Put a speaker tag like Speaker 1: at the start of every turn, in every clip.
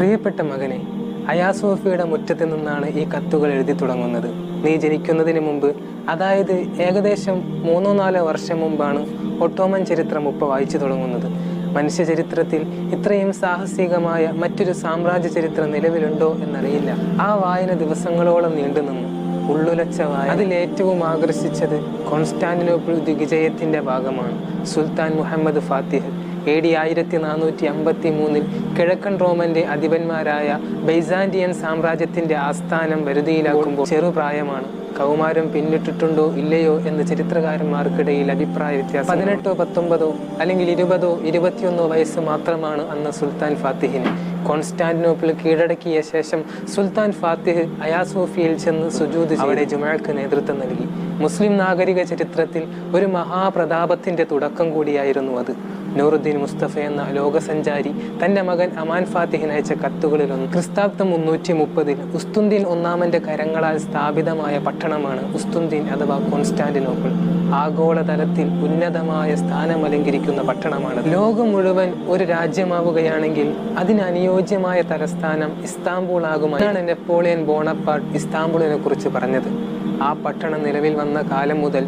Speaker 1: പ്രിയപ്പെട്ട മകനെ അയാസോഫിയുടെ മുറ്റത്ത് നിന്നാണ് ഈ കത്തുകൾ എഴുതി തുടങ്ങുന്നത്. നീ ജനിക്കുന്നതിന് മുമ്പ് അതായത് ഏകദേശം മൂന്നോ നാലോ വർഷം മുമ്പാണ് ഒട്ടോമൻ ചരിത്രം ഉപ്പ വായിച്ചു തുടങ്ങുന്നത്. മനുഷ്യ ചരിത്രത്തിൽ ഇത്രയും സാഹസികമായ മറ്റൊരു സാമ്രാജ്യ ചരിത്രം നിലവിലുണ്ടോ എന്നറിയില്ല. ആ വായന ദിവസങ്ങളോളം നീണ്ടുനിന്നു ഉള്ളുലച്ച വായന. അതിൽ ഏറ്റവും ആകർഷിച്ചത് കോൺസ്റ്റാന്റിനോപ്പിൾ ദിഗ്വിജയത്തിന്റെ ഭാഗമാണ്. സുൽത്താൻ മുഹമ്മദ് ഫാത്തിഹ്. എ ഡി ആയിരത്തി നാനൂറ്റി അമ്പത്തി മൂന്നിൽ കിഴക്കൻ റോമന്റെ അധിപന്മാരായ ബൈസാൻഡിയൻ സാമ്രാജ്യത്തിന്റെ ആസ്ഥാനം വരുതിയിലാക്കുമ്പോൾ ചെറുപ്രായമാണ്. കൗമാരം പിന്നിട്ടിട്ടുണ്ടോ ഇല്ലയോ എന്ന് ചരിത്രകാരന്മാർക്കിടയിൽ അഭിപ്രായ വ്യത്യാസം. പതിനെട്ടോ പത്തൊമ്പതോ അല്ലെങ്കിൽ ഇരുപതോ ഇരുപത്തിയൊന്നോ വയസ്സ് മാത്രമാണ് അന്ന് സുൽത്താൻ ഫാത്തിഹിന്. കോൺസ്റ്റാന്റിനോപ്പിൾ കീഴടക്കിയ ശേഷം സുൽത്താൻ ഫാത്തിഹ് അയാസോഫിയിൽ ചെന്ന് സുജൂദ് അവിടെ ജുമാക്ക് നേതൃത്വം നൽകി. മുസ്ലിം നാഗരിക ചരിത്രത്തിൽ ഒരു മഹാപ്രതാപത്തിന്റെ തുടക്കം കൂടിയായിരുന്നു അത്. നൂറുദ്ദീൻ മുസ്തഫ എന്ന ലോകസഞ്ചാരി തന്റെ മകൻ അമാൻ ഫാത്തിഹിന് അയച്ച കത്തുകളിലൊന്ന്. ക്രിസ്താബ്ദം മുന്നൂറ്റി മുപ്പതിൽ ഉസ്തുന്ദീൻ ഒന്നാമന്റെ കരങ്ങളാൽ സ്ഥാപിതമായ പട്ടണമാണ് ഉസ്തുന്ദീൻ അഥവാ കോൺസ്റ്റാന്റിനോപ്പിൾ. ആഗോളതലത്തിൽ ഉന്നതമായ സ്ഥാനം അലങ്കരിക്കുന്ന പട്ടണമാണ് ലോകം മുഴുവൻ ഒരു രാജ്യമാവുകയാണെങ്കിൽ അതിനനുയോജ്യമായ തലസ്ഥാനം ഇസ്താംബൂൾ ആകുമെന്നാണ് നെപ്പോളിയൻ ബോണപ്പാട്ട് ഇസ്താംബൂളിനെ കുറിച്ച് പറഞ്ഞത്. ആ പട്ടണം നിലവിൽ വന്ന കാലം മുതൽ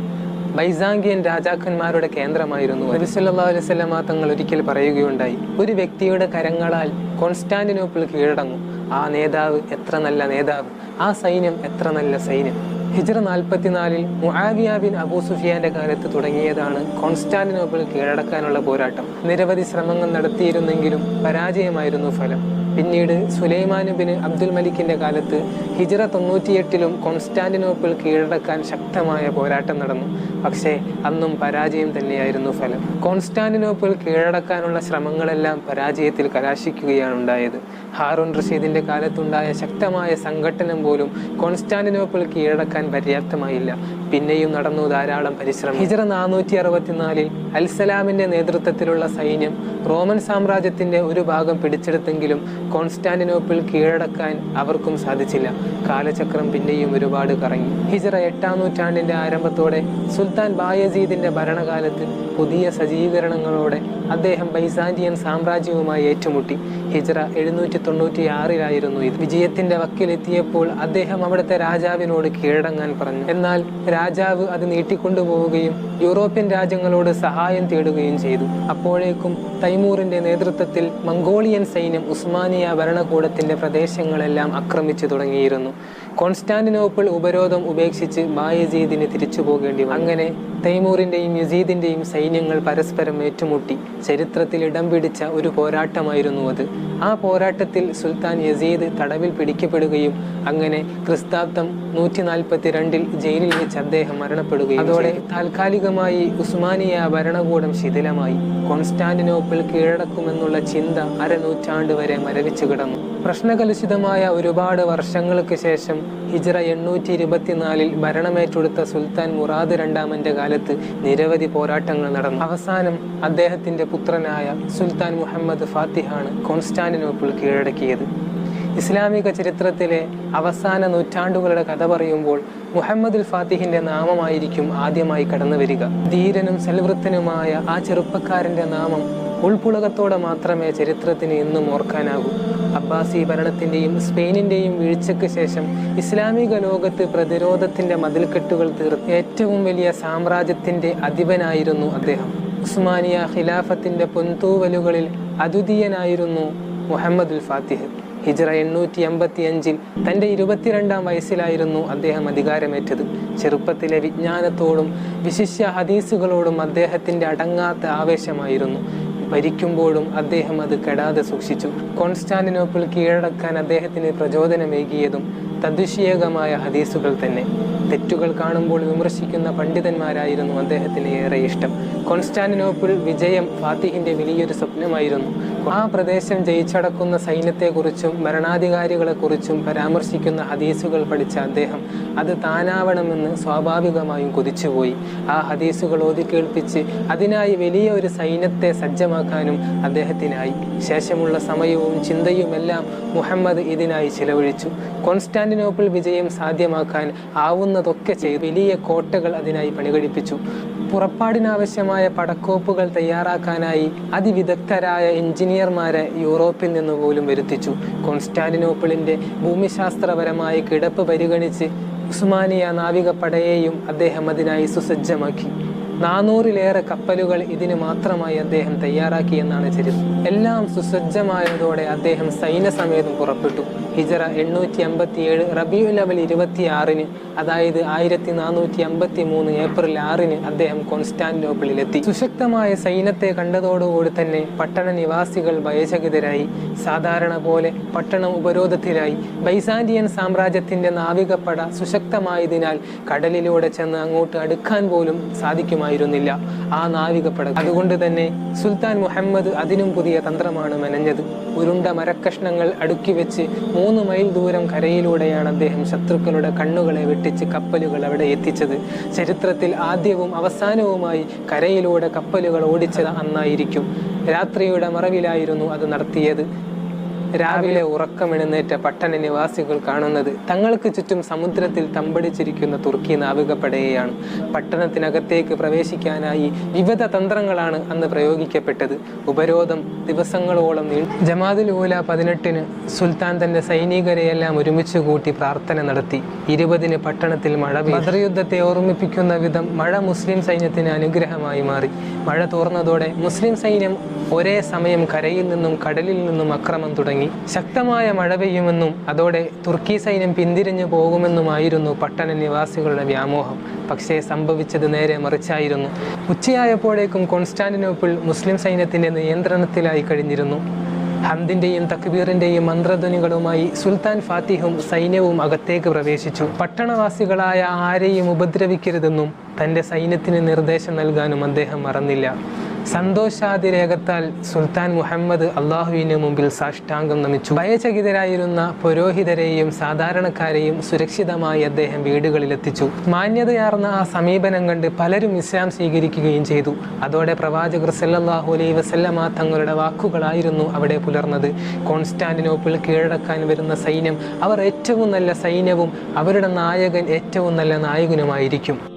Speaker 1: ബൈസാങ്കിയൻ രാജാക്കന്മാരുടെ കേന്ദ്രമായിരുന്നു നബി സല്ലല്ലാഹു അലൈഹി വസല്ലമ തങ്ങൾ ഒരിക്കൽ പറയുകയുണ്ടായി ഒരു വ്യക്തിയുടെ കരങ്ങളാൽ കോൺസ്റ്റാന്റിനോപ്പിൾ കീഴടങ്ങും. ആ നേതാവ് എത്ര നല്ല നേതാവ്? ആ സൈന്യം എത്ര നല്ല സൈന്യം? ഹിജ്റ നാൽപ്പത്തിനാലിൽ മുആവിയ ബിൻ അബൂ സുഫിയാന്റെ കാലത്ത് തുടങ്ങിയതാണ് കോൺസ്റ്റാന്റിനോപ്പിൾ കീഴടക്കാനുള്ള പോരാട്ടം. നിരവധി ശ്രമങ്ങൾ നടത്തിയിരുന്നെങ്കിലും പരാജയമായിരുന്നു ഫലം. പിന്നീട് സുലൈമാൻ ബിൻ അബ്ദുൽ മലിക്കിന്റെ കാലത്ത് ഹിജറ തൊണ്ണൂറ്റിയെട്ടിലും കോൺസ്റ്റാന്റിനോപ്പിൾ കീഴടക്കാൻ ശക്തമായ പോരാട്ടം നടന്നു. പക്ഷേ അന്നും പരാജയം തന്നെയായിരുന്നു ഫലം. കോൺസ്റ്റാന്റിനോപ്പിൾ കീഴടക്കാനുള്ള ശ്രമങ്ങളെല്ലാം പരാജയത്തിൽ കലാശിക്കുകയാണ് ഉണ്ടായത്. ഹാറൂൺ റഷീദിന്റെ കാലത്തുണ്ടായ ശക്തമായ സംഘട്ടനം പോലും കോൺസ്റ്റാന്റിനോപ്പിൾ കീഴടക്കാൻ പര്യാപ്തമായില്ല. പിന്നെയും നടന്നു ധാരാളം പരിശ്രമം. ഹിജറ നാനൂറ്റി അറുപത്തിനാലിൽ അൽസലാമിന്റെ നേതൃത്വത്തിലുള്ള സൈന്യം റോമൻ സാമ്രാജ്യത്തിന്റെ ഒരു ഭാഗം പിടിച്ചെടുത്തെങ്കിലും കോൺസ്റ്റാന്റിനോപ്പിൾ കീഴടക്കാൻ അവർക്കും സാധിച്ചില്ല. കാലചക്രം പിന്നെയും ഒരുപാട് കറങ്ങി. ഹിജറ എട്ടാം നൂറ്റാണ്ടിന്റെ ആരംഭത്തോടെ സുൽത്താൻ ബായസീദിന്റെ ഭരണകാലത്ത് പുതിയ സജ്ജീകരണങ്ങളോടെ അദ്ദേഹം ബൈസാന്റിയൻ സാമ്രാജ്യവുമായി ഏറ്റുമുട്ടി. ഹിജറ എഴുന്നൂറ്റി തൊണ്ണൂറ്റി ആറിലായിരുന്നു ഇത്. വിജയത്തിന്റെ വക്കിലെത്തിയപ്പോൾ അദ്ദേഹം അവിടുത്തെ രാജാവിനോട് കീഴടങ്ങാൻ പറഞ്ഞു. എന്നാൽ രാജാവ് അത് നീട്ടിക്കൊണ്ടുപോവുകയും യൂറോപ്യൻ രാജ്യങ്ങളോട് സഹായം തേടുകയും ചെയ്തു. അപ്പോഴേക്കും തൈമൂറിന്റെ നേതൃത്വത്തിൽ മംഗോളിയൻ സൈന്യം ഉസ്മാനിയ ഭരണകൂടത്തിന്റെ പ്രദേശങ്ങളെല്ലാം ആക്രമിച്ചു തുടങ്ങിയിരുന്നു. കോൺസ്റ്റാന്റിനോപ്പിൾ ഉപരോധം ഉപേക്ഷിച്ച് ബായജീദിന് തിരിച്ചു പോകേണ്ടി അങ്ങനെ തൈമൂറിന്റെയും യസീദിന്റെയും സൈന്യങ്ങൾ പരസ്പരം ഏറ്റുമുട്ടി. ചരിത്രത്തിൽ ഇടം പിടിച്ച ഒരു പോരാട്ടമായിരുന്നു അത്. ആ പോരാട്ടത്തിൽ സുൽത്താൻ യസീദ് തടവിൽ പിടിക്കപ്പെടുകയും അങ്ങനെ ക്രിസ്താബ്ദം നൂറ്റി നാൽപ്പത്തി രണ്ടിൽ ജയിലിൽ വെച്ച് അദ്ദേഹം മരണപ്പെടുകയും അതോടെ താൽക്കാലികമായി ഉസ്മാനിയ ഭരണകൂടം ശിഥിലമായി. കോൺസ്റ്റാന്റിനോപ്പിൾ കീഴടക്കുമെന്നുള്ള ചിന്ത അരനൂറ്റാണ്ട് വരെ മരവിച്ചു കിടന്നു. പ്രശ്നകലുഷിതമായ ഒരുപാട് വർഷങ്ങൾക്ക് ശേഷം ഹിജ്റ എണ്ണൂറ്റി ഇരുപത്തിനാലിൽ ഭരണമേറ്റെടുത്ത സുൽത്താൻ മുറാദ് രണ്ടാമന്റെ കാലത്ത് നിരവധി പോരാട്ടങ്ങൾ നടന്നു. അവസാനം അദ്ദേഹത്തിന്റെ പുത്രനായ സുൽത്താൻ മുഹമ്മദ് ഫാത്തിഹാണ് കോൺസ്റ്റാന്റിനോപ്പിൾ കീഴടക്കിയത്. ഇസ്ലാമിക ചരിത്രത്തിലെ അവസാന നൂറ്റാണ്ടുകളുടെ കഥ പറയുമ്പോൾ മുഹമ്മദുൽ ഫാത്തിഹിന്റെ നാമമായിരിക്കും ആദ്യമായി കടന്നു വരിക. ധീരനും സൽവൃത്തനുമായ ആ ചെറുപ്പക്കാരന്റെ നാമം ഉൾപ്പുളകത്തോടെ മാത്രമേ ചരിത്രത്തിന് ഇന്നും ഓർക്കാനാകൂ. അബ്ബാസി ഭരണത്തിന്റെയും സ്പെയിനിന്റെയും വീഴ്ചയ്ക്ക് ശേഷം ഇസ്ലാമിക ലോകത്ത് പ്രതിരോധത്തിന്റെ മതിൽക്കെട്ടുകൾ തീർത്ത് ഏറ്റവും വലിയ സാമ്രാജ്യത്തിന്റെ അധിപനായിരുന്നു അദ്ദേഹം. ഉസ്മാനിയ ഖിലാഫത്തിന്റെ പൊന്തൂവലുകളിൽ അദ്വിതീയനായിരുന്നു മുഹമ്മദുൽ ഫാത്തിഹ്. ഹിജ്റ എണ്ണൂറ്റി എൺപത്തി അഞ്ചിൽ തന്റെ ഇരുപത്തിരണ്ടാം വയസ്സിലായിരുന്നു അദ്ദേഹം അധികാരമേറ്റത്. ചെറുപ്പത്തിലെ വിജ്ഞാനത്തോടും വിശിഷ്യ ഹദീസുകളോടും അദ്ദേഹത്തിന്റെ അടങ്ങാത്ത ആവേശമായിരുന്നു. ഭരിക്കുമ്പോഴും അദ്ദേഹം അത് കെടാതെ സൂക്ഷിച്ചു. കോൺസ്റ്റാന്റിനോപ്പിൾ കീഴടക്കാൻ അദ്ദേഹത്തിന് പ്രചോദനമേകിയതും തദ്വിഷീയകമായ ഹദീസുകൾ തന്നെ. തെറ്റുകൾ കാണുമ്പോൾ വിമർശിക്കുന്ന പണ്ഡിതന്മാരായിരുന്നു അദ്ദേഹത്തിന് ഏറെ ഇഷ്ടം. കോൺസ്റ്റാന്റിനോപ്പിൾ വിജയം ഫാത്തിഹിന്റെ വലിയൊരു സ്വപ്നമായിരുന്നു. ആ പ്രദേശം ജയിച്ചടക്കുന്ന സൈന്യത്തെക്കുറിച്ചും ഭരണാധികാരികളെക്കുറിച്ചും പരാമർശിക്കുന്ന ഹദീസുകൾ പഠിച്ച അദ്ദേഹം അത് താനാവണമെന്ന് സ്വാഭാവികമായും കൊതിച്ചുപോയി. ആ ഹദീസുകൾ ഓതി കേൾപ്പിച്ച് അതിനായി വലിയ ഒരു സൈന്യത്തെ സജ്ജമാക്കാനും അദ്ദേഹത്തിനായി. ശേഷമുള്ള സമയവും ചിന്തയുമെല്ലാം മുഹമ്മദ് ഇതിനായി ചിലവഴിച്ചു. കോൺസ്റ്റാന്റിനോപ്പിൾ വിജയം സാധ്യമാക്കാൻ ആവുന്നതൊക്കെ ചെയ്ത്. വലിയ കോട്ടകൾ അതിനായി പണികഴിപ്പിച്ചു. പുറപ്പാടിനാവശ്യമായ പടക്കോപ്പുകൾ തയ്യാറാക്കാനായി അതിവിദഗ്ധരായ എഞ്ചിനീയർമാരെ യൂറോപ്പിൽ നിന്ന് പോലും വരുത്തിച്ചു. കോൺസ്റ്റാന്റിനോപ്പിളിന്റെ ഭൂമിശാസ്ത്രപരമായ കിടപ്പ് പരിഗണിച്ച് ഉസ്മാനിയ നാവികപ്പടയെയും അദ്ദേഹം അതിനായി സുസജ്ജമാക്കി. നാനൂറിലേറെ കപ്പലുകൾ ഇതിന് മാത്രമായി അദ്ദേഹം തയ്യാറാക്കി എന്നാണ് ചരിത്രം എല്ലാം സുസജ്ജമായതോടെ അദ്ദേഹം സൈന്യസമേതം പുറപ്പെട്ടു. ഹിജറ എണ്ണൂറ്റി അമ്പത്തി ഏഴ് റബിയുൽ അവൽ ഇരുപത്തി ആറിന് അതായത് ആയിരത്തി നാനൂറ്റി അമ്പത്തി മൂന്ന് ഏപ്രിൽ ആറിന് അദ്ദേഹം കോൺസ്റ്റാന്റിനോപ്പിളിലെത്തി സുശക്തമായ സൈന്യത്തെ കണ്ടതോടുകൂടി തന്നെ പട്ടണ നിവാസികൾ ഭയചകിതരായി. സാധാരണ പോലെ പട്ടണം ഉപരോധത്തിലായി. ബൈസാന്റിയൻ സാമ്രാജ്യത്തിന്റെ നാവികപ്പട സുശക്തമായതിനാൽ കടലിലൂടെ ചെന്ന് അങ്ങോട്ട് അടുക്കാൻ പോലും സാധിക്കുമായിരുന്നില്ല ആ നാവികപ്പട. അതുകൊണ്ട് തന്നെ സുൽത്താൻ മുഹമ്മദ് അതിനും പുതിയ തന്ത്രമാണ് മെനഞ്ഞത്. ഉരുണ്ട മരക്കഷ്ണങ്ങൾ അടുക്കി വെച്ച് മൂന്ന് മൈൽ ദൂരം കരയിലൂടെയാണ് അദ്ദേഹം ശത്രുക്കളുടെ കണ്ണുകളെ വെട്ടിച്ച് കപ്പലുകൾ അവിടെ എത്തിച്ചത്. ചരിത്രത്തിൽ ആദ്യവും അവസാനവുമായി കരയിലൂടെ കപ്പലുകൾ ഓടിച്ചത് അന്നായിരിക്കും. രാത്രിയുടെ മറവിലായിരുന്നു അത് നടത്തിയത്. രാവിലെ ഉറക്കമെഴുന്നേറ്റ പട്ടണ നിവാസികൾ കാണുന്നത് തങ്ങൾക്ക് ചുറ്റും സമുദ്രത്തിൽ തമ്പടിച്ചിരിക്കുന്ന തുർക്കി നാവികപ്പടയെയാണ്. പട്ടണത്തിനകത്തേക്ക് പ്രവേശിക്കാനായി വിവിധ തന്ത്രങ്ങളാണ് അന്ന് പ്രയോഗിക്കപ്പെട്ടത്. ഉപരോധം ദിവസങ്ങളോളം നീ ജമാദുൽ ഊല പതിനെട്ടിന് സുൽത്താൻ തന്റെ സൈനികരെയെല്ലാം ഒരുമിച്ച് കൂട്ടി പ്രാർത്ഥന നടത്തി. ഇരുപതിന് പട്ടണത്തിൽ മഴ ഭദ്രയുദ്ധത്തെ ഓർമ്മിപ്പിക്കുന്ന വിധം മഴ മുസ്ലിം സൈന്യത്തിന് അനുഗ്രഹമായി മാറി. മഴ തോർന്നതോടെ മുസ്ലിം സൈന്യം ഒരേ സമയം കരയിൽ നിന്നും കടലിൽ നിന്നും അക്രമം തുടങ്ങി. ശക്തമായ മഴ പെയ്യുമെന്നും അതോടെ തുർക്കി സൈന്യം പിന്തിരിഞ്ഞു പോകുമെന്നുമായിരുന്നു പട്ടണ നിവാസികളുടെ വ്യാമോഹം. പക്ഷേ സംഭവിച്ചത് നേരെ മറിച്ചായിരുന്നു. ഉച്ചയായപ്പോഴേക്കും കോൺസ്റ്റാന്റിനോപ്പിൾ മുസ്ലിം സൈന്യത്തിന്റെ നിയന്ത്രണത്തിലായി കഴിഞ്ഞിരുന്നു. ഹന്തിന്റെയും തക്ബീറിന്റെയും മന്ത്രധ്വനികളുമായി സുൽത്താൻ ഫാത്തിഹും സൈന്യവും അകത്തേക്ക് പ്രവേശിച്ചു. പട്ടണവാസികളായ ആരെയും ഉപദ്രവിക്കരുതെന്നും തന്റെ സൈന്യത്തിന് നിർദ്ദേശം നൽകാനും അദ്ദേഹം മറന്നില്ല. സന്തോഷാതിരേകത്താൽ സുൽത്താൻ മുഹമ്മദ് അള്ളാഹുവിന് മുമ്പിൽ സാഷ്ടാംഗം നമിച്ചു. ഭയചകിതരായിരുന്ന പുരോഹിതരെയും സാധാരണക്കാരെയും സുരക്ഷിതമായി അദ്ദേഹം വീടുകളിലെത്തിച്ചു. മാന്യതയാർന്ന ആ സമീപനം കണ്ട് പലരും ഇസ്ലാം സ്വീകരിക്കുകയും ചെയ്തു. അതോടെ പ്രവാചകർ സല്ലാഹു അലൈ വസല്ലമ തങ്ങളുടെ വാക്കുകളായിരുന്നു അവിടെ പുലർന്നത്. കോൺസ്റ്റാന്റിനോപ്പിൾ കീഴടക്കാൻ വരുന്ന സൈന്യം അവർ ഏറ്റവും നല്ല സൈന്യവും അവരുടെ നായകൻ ഏറ്റവും നല്ല നായകനുമായിരിക്കും.